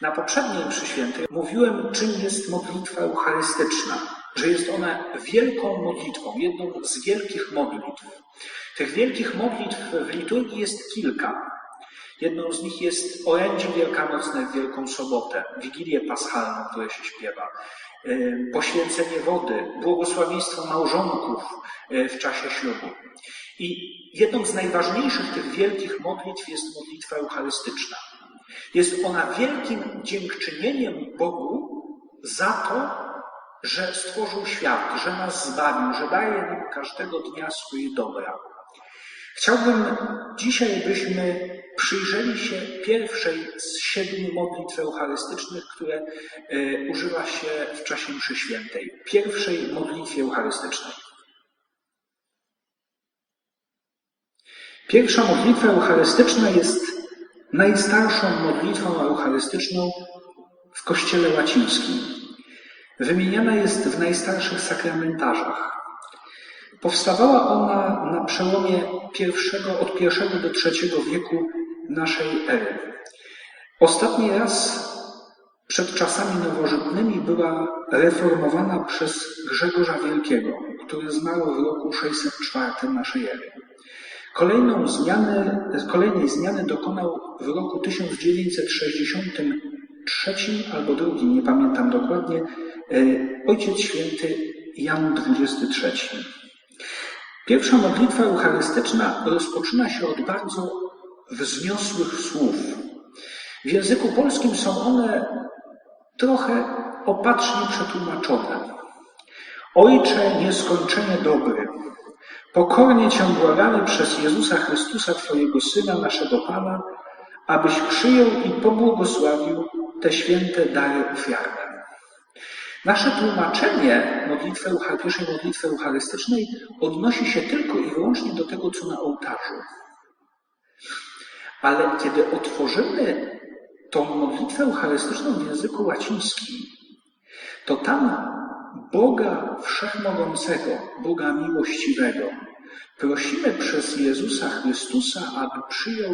Na poprzedniej mszy mówiłem, czym jest modlitwa eucharystyczna, że jest ona wielką modlitwą, jedną z wielkich modlitw. Tych wielkich modlitw w liturgii jest kilka. Jedną z nich jest orędzie wielkanocne w Wielką Sobotę, Wigilię Paschalną, które się śpiewa, poświęcenie wody, błogosławieństwo małżonków e, w czasie ślubu. I jedną z najważniejszych tych wielkich modlitw jest modlitwa eucharystyczna. Jest ona wielkim dziękczynieniem Bogu za to, że stworzył świat, że nas zbawił, że daje nam każdego dnia swoje dobra. Chciałbym dzisiaj, byśmy przyjrzeli się pierwszej z siedmiu modlitw eucharystycznych, które e, używa się w czasie mszy świętej. Pierwszej modlitwie eucharystycznej. Pierwsza modlitwa eucharystyczna jest najstarszą modlitwą eucharystyczną w Kościele łacińskim. Wymieniana jest w najstarszych sakramentarzach. Powstawała ona na przełomie pierwszego, od pierwszego do trzeciego wieku naszej ery. Ostatni raz przed czasami nowożytnymi była reformowana przez Grzegorza Wielkiego, który zmarł w roku 604 naszej ery. Kolejną zmianę, kolejnej zmiany dokonał w roku 1963 albo drugim, nie pamiętam dokładnie, e, Ojciec Święty Jan XXIII. Pierwsza modlitwa eucharystyczna rozpoczyna się od bardzo wzniosłych słów. W języku polskim są one trochę opatrznie przetłumaczone. Ojcze nieskończenie dobry, pokornie Cię błagamy przez Jezusa Chrystusa, Twojego Syna, naszego Pana, abyś przyjął i pobłogosławił te święte dary ofiarne. Nasze tłumaczenie modlitwy, pierwszej modlitwy eucharystycznej odnosi się tylko i wyłącznie do tego, co na ołtarzu. Ale kiedy otworzymy tą modlitwę eucharystyczną w języku łacińskim, to tam Boga Wszechmogącego, Boga Miłościwego, prosimy przez Jezusa Chrystusa, aby przyjął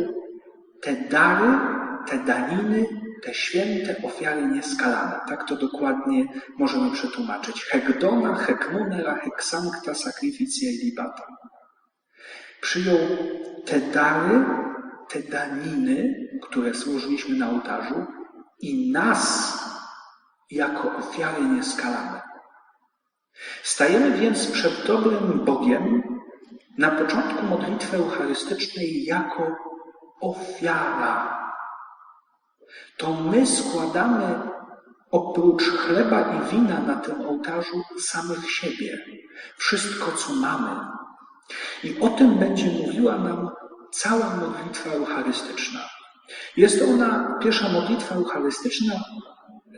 te dary, te daniny, te święte ofiary nieskalane. Tak to dokładnie możemy przetłumaczyć. Hekdona, hekmunera, heksancta, sacrificia i libata. Przyjął te dary, te daniny, które służyliśmy na ołtarzu i nas jako ofiary nieskalane. Stajemy więc przed dobrym Bogiem na początku modlitwy eucharystycznej jako ofiara to my składamy oprócz chleba i wina na tym ołtarzu samych siebie, wszystko, co mamy. I o tym będzie mówiła nam cała modlitwa eucharystyczna. Jest ona pierwsza modlitwa eucharystyczna,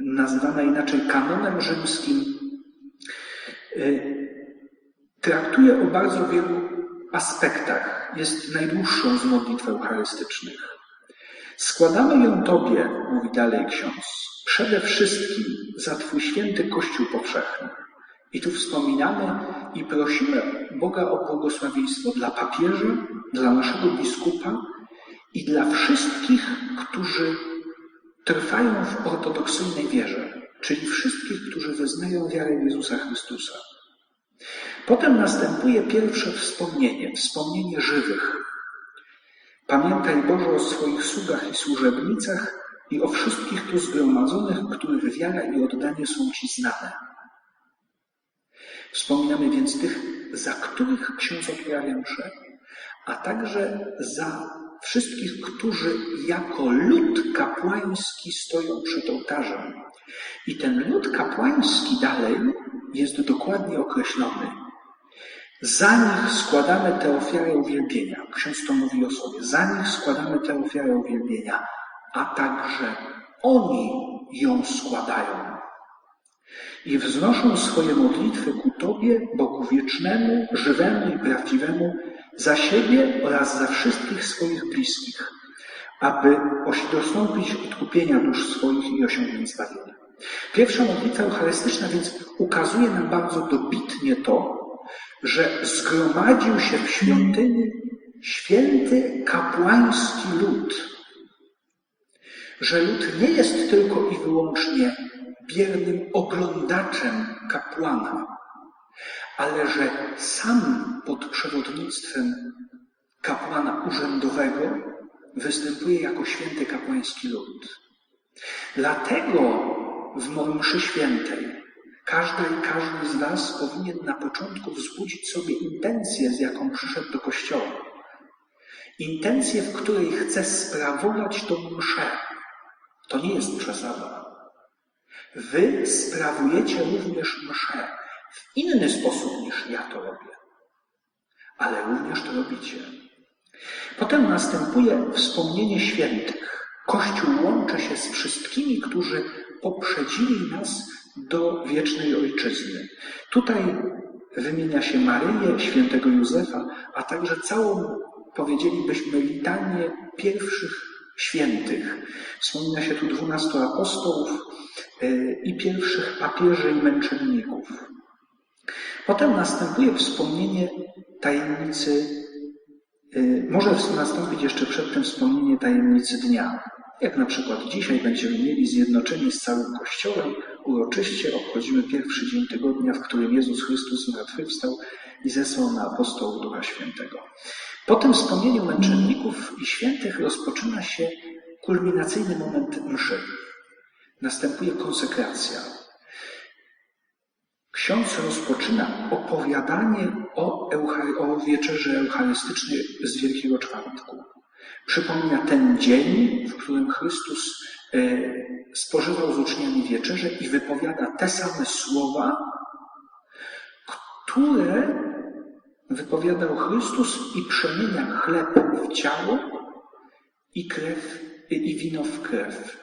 nazywana inaczej kanonem rzymskim. Y, traktuje o bardzo wielu aspektach. Jest najdłuższą z modlitw eucharystycznych. Składamy ją Tobie, mówi dalej ksiądz, przede wszystkim za Twój święty Kościół powszechny. I tu wspominamy i prosimy Boga o błogosławieństwo dla papieża, dla naszego biskupa i dla wszystkich, którzy trwają w ortodoksyjnej wierze, czyli wszystkich, którzy wyznają wiarę Jezusa Chrystusa. Potem następuje pierwsze wspomnienie, wspomnienie żywych, Pamiętaj Boże o swoich sługach i służebnicach i o wszystkich tu zgromadzonych, których wiara i oddanie są Ci znane. Wspominamy więc tych, za których ksiądz odprawia mszę, a także za wszystkich, którzy jako lud kapłański stoją przed ołtarzem. I ten lud kapłański dalej jest dokładnie określony. Za nich składamy tę ofiarę uwielbienia. Ksiądz to mówi o sobie. Za nich składamy tę ofiarę uwielbienia, a także oni ją składają. I wznoszą swoje modlitwy ku Tobie, Bogu wiecznemu, żywemu i prawdziwemu, za siebie oraz za wszystkich swoich bliskich, aby dostąpić odkupienia dusz swoich i osiągnąć zbawienie. Pierwsza modlitwa eucharystyczna więc ukazuje nam bardzo dobitnie to, że zgromadził się w świątyni święty kapłański lud, że lud nie jest tylko i wyłącznie biernym oglądaczem kapłana, ale że sam pod przewodnictwem kapłana urzędowego występuje jako święty kapłański lud. Dlatego w mszy świętej każda i każdy z Was powinien na początku wzbudzić sobie intencję, z jaką przyszedł do kościoła. Intencję, w której chce sprawować tą mszę. To nie jest przesada. Wy sprawujecie również mszę w inny sposób niż ja to robię. Ale również to robicie. Potem następuje wspomnienie świętych. Kościół łączy się z wszystkimi, którzy poprzedzili nas do wiecznej ojczyzny. Tutaj wymienia się Maryję, świętego Józefa, a także całą, powiedzielibyśmy, litanię pierwszych świętych. Wspomina się tu dwunastu apostołów e, i pierwszych papieży i męczenników. Potem następuje wspomnienie tajemnicy, może nastąpić jeszcze przed tym wspomnienie tajemnicy dnia. Jak na przykład dzisiaj będziemy mieli zjednoczenie z całym Kościołem, uroczyście obchodzimy pierwszy dzień tygodnia, w którym Jezus Chrystus zmartwychwstał i zesłał na apostołów Ducha Świętego. Po tym wspomnieniu męczenników i świętych rozpoczyna się kulminacyjny moment mszy. Następuje konsekracja. Ksiądz rozpoczyna opowiadanie o, Euchary- o wieczerzy eucharystycznej z Wielkiego Czwartku. Przypomina ten dzień, w którym Chrystus e, spożywał z uczniami wieczerzę i wypowiada te same słowa, które wypowiadał Chrystus i przemienia chleb w ciało i krew i wino w krew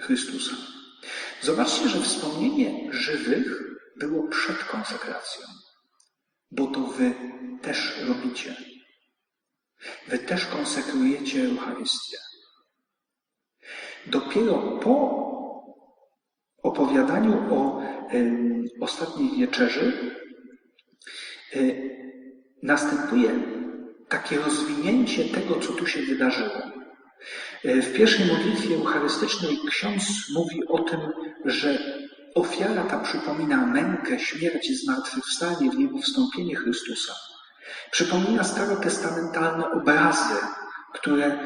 Chrystusa. Zobaczcie, że wspomnienie żywych było przed konsekracją, bo to wy też robicie. Wy też konsekrujecie Eucharystię. Dopiero po opowiadaniu o y, ostatniej wieczerzy y, następuje takie rozwinięcie tego, co tu się wydarzyło. Y, w pierwszej modlitwie eucharystycznej ksiądz mówi o tym, że ofiara ta przypomina mękę, śmierć, zmartwychwstanie, w niebo wstąpienie Chrystusa. Przypomina starotestamentalne obrazy, które e,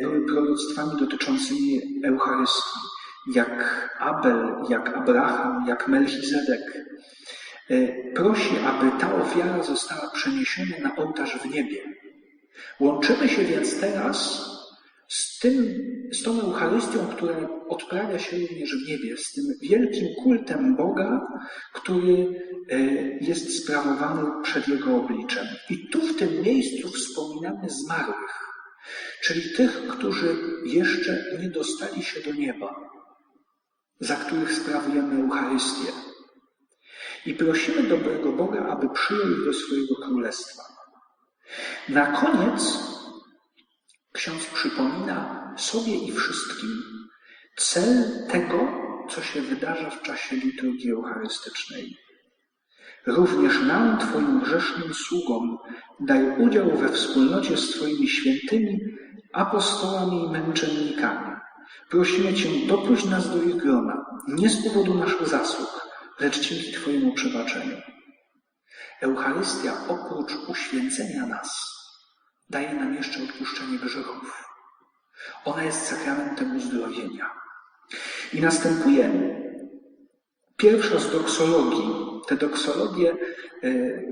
były proroctwami dotyczącymi Eucharystii, jak Abel, jak Abraham, jak Melchizedek. E, prosi, aby ta ofiara została przeniesiona na ołtarz w niebie. Łączymy się więc teraz z, tym, z tą Eucharystią, która odprawia się również w niebie, z tym wielkim kultem Boga, który e, jest sprawowany przed Jego obliczem. I tu w tym miejscu wspominamy zmarłych, czyli tych, którzy jeszcze nie dostali się do nieba, za których sprawujemy Eucharystię. I prosimy dobrego Boga, aby przyjął ich do swojego królestwa. Na koniec ksiądz przypomina sobie i wszystkim cel tego, co się wydarza w czasie liturgii eucharystycznej. Również nam, Twoim grzesznym sługom, daj udział we wspólnocie z Twoimi świętymi apostołami i męczennikami. Prosimy Cię, dopuść nas do ich grona, nie z powodu naszych zasług, lecz dzięki Twojemu przebaczeniu. Eucharystia oprócz uświęcenia nas daje nam jeszcze odpuszczenie grzechów. Ona jest sakramentem uzdrowienia. I następuje pierwsza z doksologii. Te doksologie, e,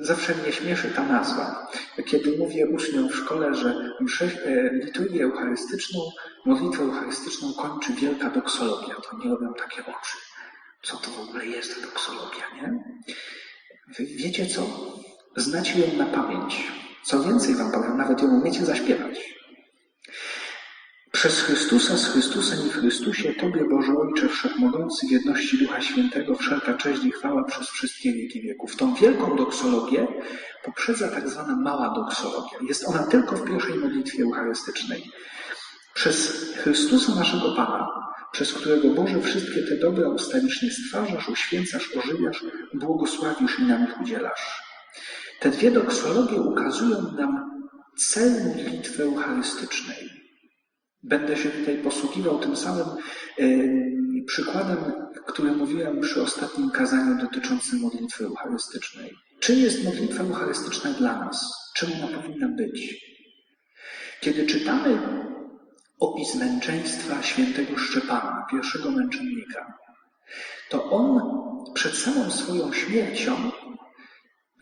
zawsze mnie śmieszy ta nazwa. Kiedy mówię uczniom w szkole, że mszę, e, liturgię eucharystyczną, modlitwę eucharystyczną kończy wielka doksologia, to nie robią takie oczy. Co to w ogóle jest doksologia, nie? Wy wiecie co? Znacie ją na pamięć. Co więcej wam powiem, nawet ją umiecie zaśpiewać. Przez Chrystusa, z Chrystusem i w Chrystusie, Tobie, Boże Ojcze Wszechmogący, w jedności Ducha Świętego, wszelka cześć i chwała przez wszystkie wieki wieków. Tą wielką doksologię poprzedza tak zwana mała doksologia. Jest ona tylko w pierwszej modlitwie eucharystycznej. Przez Chrystusa naszego Pana, przez którego Boże wszystkie te dobra ustawicznie stwarzasz, uświęcasz, ożywiasz, błogosławisz i nam ich udzielasz. Te dwie doksologie ukazują nam cel modlitwy eucharystycznej. Będę się tutaj posługiwał tym samym przykładem, który mówiłem przy ostatnim kazaniu dotyczącym modlitwy eucharystycznej. Czym jest modlitwa eucharystyczna dla nas? Czym ona powinna być? Kiedy czytamy opis męczeństwa świętego Szczepana, pierwszego męczennika, to on przed samą swoją śmiercią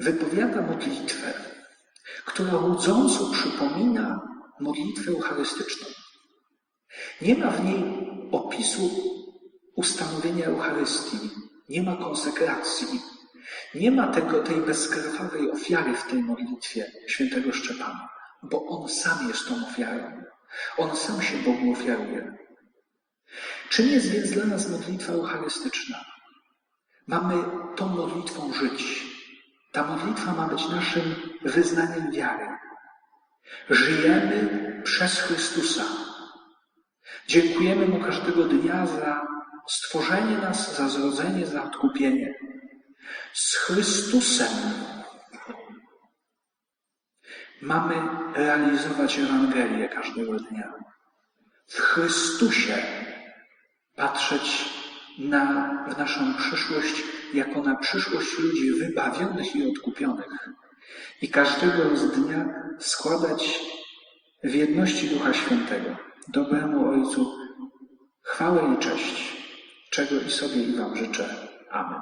wypowiada modlitwę, która łudząco przypomina modlitwę eucharystyczną. Nie ma w niej opisu ustanowienia Eucharystii, nie ma konsekracji, nie ma tego, tej bezkrwawej ofiary w tej modlitwie świętego Szczepana, bo on sam jest tą ofiarą. On sam się Bogu ofiaruje. Czym jest więc dla nas modlitwa eucharystyczna? Mamy tą modlitwą żyć. Ta modlitwa ma być naszym wyznaniem wiary. Żyjemy przez Chrystusa. Dziękujemy Mu każdego dnia za stworzenie nas, za zrodzenie, za odkupienie. Z Chrystusem mamy realizować Ewangelię każdego dnia. W Chrystusie patrzeć na, w naszą przyszłość jako na przyszłość ludzi wybawionych i odkupionych. I każdego z dnia składać w jedności Ducha Świętego, dobremu Ojcu, chwałę i cześć, czego i sobie i Wam życzę. Amen.